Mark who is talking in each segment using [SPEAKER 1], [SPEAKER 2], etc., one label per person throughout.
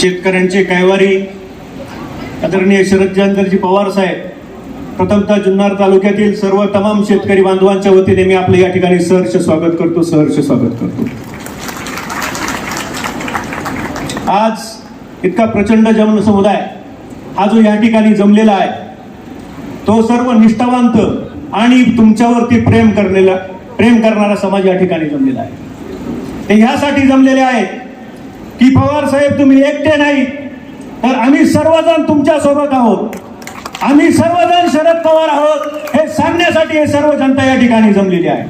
[SPEAKER 1] शेतकऱ्यांचे कैवारी आदरणीय शरदचंद्रजी पवार साहेब प्रथमतः जुन्नर तालुक्यातील सर्व तमाम शेतकरी बांधवांच्या वतीने मी आपलं या ठिकाणी सहर्ष स्वागत करतो सहर्ष स्वागत करतो. आज इतका प्रचंड जन समुदाय हा जो या ठिकाणी जमलेला आहे तो सर्व निष्ठावंत आणि तुमच्यावरती प्रेम करलेला प्रेम करणारा समाज या ठिकाणी जमलेला आहे. ते ह्यासाठी जमलेले आहेत की पवार साहेब तुम्ही एकटे नाही तर आम्ही सर्वजण तुमच्यासोबत आहोत. आम्ही सर्वजण शरद पवार आहोत हे सांगण्यासाठी हे सर्व जनता या ठिकाणी जमलेली आहे.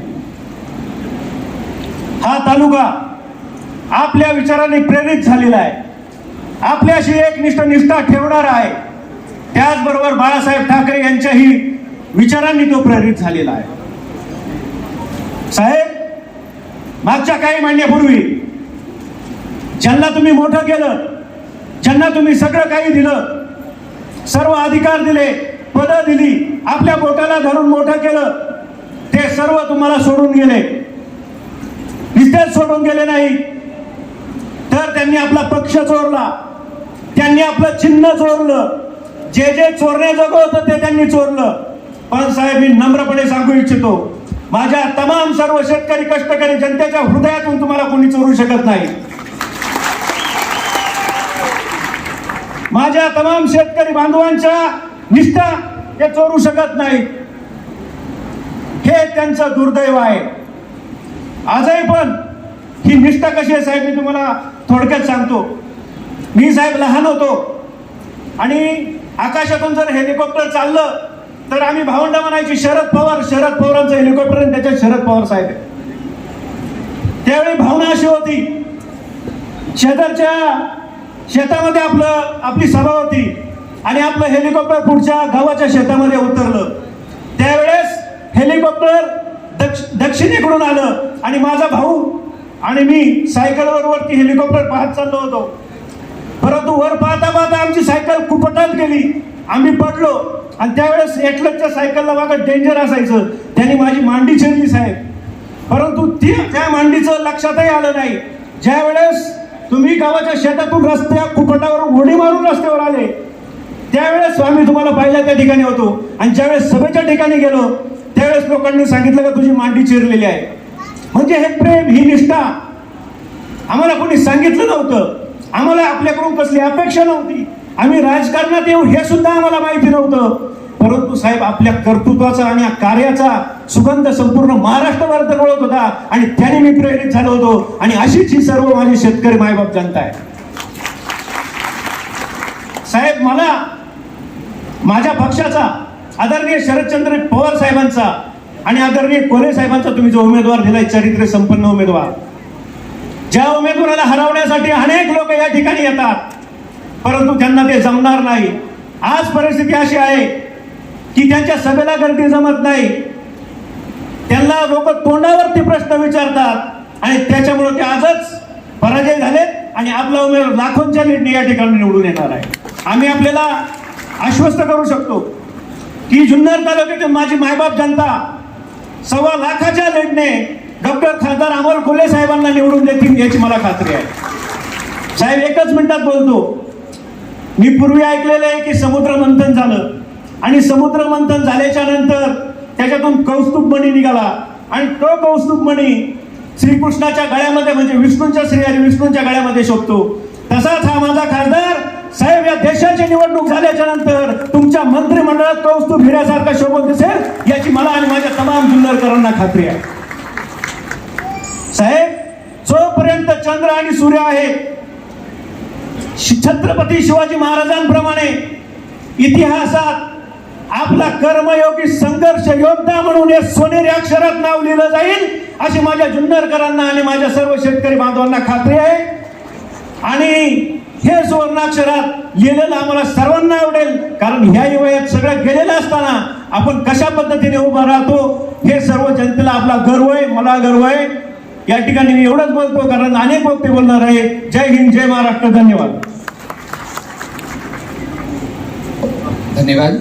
[SPEAKER 1] हा तालुका आपल्या विचारांनी प्रेरित झालेला आहे. आपल्याशी एक निष्ठ निष्ठा ठेवणार आहे. त्याचबरोबर बाळासाहेब ठाकरे यांच्याही विचारांनी तो प्रेरित झालेला आहे. साहेब मागच्या काही महिन्यापूर्वी ज्यांना तुम्ही मोठं केलं ज्यांना तुम्ही सगळं काही दिलं सर्व अधिकार दिले पदं दिली आपल्या बोटाला धरून मोठं केलं ते सर्व तुम्हाला सोडून गेले. नुसतेच सोडून गेले नाही. तर त्यांनी आपला पक्ष चोरला. त्यांनी आपलं चिन्ह चोरलं. जे जे चोरण्याजोगं होतं ते त्यांनी चोरलं. पण साहेब मी नम्रपणे सांगू इच्छितो माझ्या तमाम सर्व शेतकरी कष्टकरी जनतेच्या हृदयातून तुम्हाला कोणी चोरू शकत नाही. माझ्या तमाम शेतकरी बांधवांच्या निष्ठा हे चोरू शकत नाही हे त्यांचं दुर्दैव आहे. आजही पण ही निष्ठा कशी आहे साहेब मी तुम्हाला थोडक्यात सांगतो. मी साहेब लहान होतो आणि आकाशातून जर हेलिकॉप्टर चाललं तर आम्ही भावंडा म्हणायची शरद पवार शरद पवारांचं हेलिकॉप्टर आणि त्याच्यात शरद पवार साहेब त्यावेळी भावना अशी होती शेजारच्या शेतामध्ये आपलं आपली सभा होती आणि आपलं हेलिकॉप्टर पुढच्या गावाच्या शेतामध्ये उतरलं. त्यावेळेस हेलिकॉप्टर दक्ष दक्षिणेकडून आलं आणि माझा भाऊ आणि मी सायकलवर वरती हेलिकॉप्टर पाहत चाललो होतो. परंतु वर पाहता पाहता आमची सायकल कुपटात गेली. आम्ही पडलो आणि त्यावेळेस एकलच्या सायकलला मागं डेंजर असायचं. त्यांनी माझी मांडी छेडली साहेब. परंतु ती त्या मांडीचं लक्षातही आलं नाही. ज्या वेळेस तुम्ही गावाच्या शेतातून रस्त्या कुपटावर उडी मारून रस्त्यावर आले. त्यावेळेस आम्ही तुम्हाला पाहिला त्या ठिकाणी होतो. आणि ज्यावेळेस सभेच्या ठिकाणी गेलो त्यावेळेस लोकांनी सांगितलं का तुझी मांडी चिरलेली आहे. म्हणजे हे प्रेम ही निष्ठा. आम्हाला कोणी सांगितलं नव्हतं. आम्हाला आपल्याकडून कसली अपेक्षा नव्हती. आम्ही राजकारणात येऊ हे सुद्धा आम्हाला माहिती नव्हतं. परंतु साहेब आपल्या कर्तृत्वाचा आणि या कार्याचा सुगंध संपूर्ण महाराष्ट्रभर दरवळत होता आणि त्याने मी प्रेरित झालो होतो. आणि अशीच ही सर्व माझी शेतकरी मायबाप जनता आहे. साहेब मला माझ्या पक्षाचा आदरणीय शरदचंद्र पवार साहेबांचा आणि आदरणीय कोरे साहेबांचा तुम्ही जो उमेदवार दिलाय चरित्र संपन्न उमेदवार. ज्या उमेदवाराला हरवण्यासाठी अनेक लोक या ठिकाणी येतात परंतु त्यांना ते जमणार नाही. आज परिस्थिती अशी आहे की त्यांच्या सभेला गर्दी जमत नाही. त्यांना लोक तोंडावरती प्रश्न विचारतात आणि त्याच्यामुळे ते आजच पराजय झालेत आणि आपला उमेदवार लाखोंच्या लीडने या ठिकाणी निवडून येणार आहे. आम्ही आपल्याला आश्वस्त करू शकतो की जुन्नर तालुक्यातील माझी मायबाप जनता सव्वा लाखाच्या लीडने डॉक्टर खासदार अमोल कोल्हे साहेबांना निवडून देतील याची मला खात्री आहे. साहेब एकच मिनिटात बोलतो. मी पूर्वी ऐकलेलं आहे की समुद्र मंथन झालं. आणि समुद्र मंथन झाल्याच्यानंतर त्याच्यातून कौस्तुभ मणी निघाला. आणि तो कौस्तुभ मणी श्रीकृष्णाच्या गळ्यामध्ये म्हणजे विष्णूंच्या श्री आणि विष्णूंच्या गळ्यामध्ये शोधतो तसाच हा माझा खासदार साहेब या देशाची निवडणूक झाल्याच्यानंतर तुमच्या मंत्रिमंडळात कौस्तुभ हिऱ्यासारखा शोभत दिसेल याची मला आणि माझ्या तमाम जुन्नरकरांना खात्री आहे. साहेब जोपर्यंत चंद्र आणि सूर्य आहे छत्रपती शिवाजी महाराजांप्रमाणे इतिहासात आपला कर्मयोगी संघर्ष योद्धा म्हणून या सोनेरी अक्षरात नाव लिहिलं जाईल अशी माझ्या जुन्नरकरांना आणि माझ्या सर्व शेतकरी बांधवांना खात्री आहे. आणि हे सुवर्णाक्षरात लिहिलेलं आम्हाला सर्वांना आवडेल कारण ह्या वयात सगळं गेलेलं असताना आपण कशा पद्धतीने उभा राहतो हे सर्व जनतेला आपला गर्व आहे मला गर्व आहे. या ठिकाणी मी एवढंच बोलतो कारण अनेक वक्ते बोलणार आहे. जय हिंद जय महाराष्ट्र धन्यवाद.
[SPEAKER 2] धन्यवाद.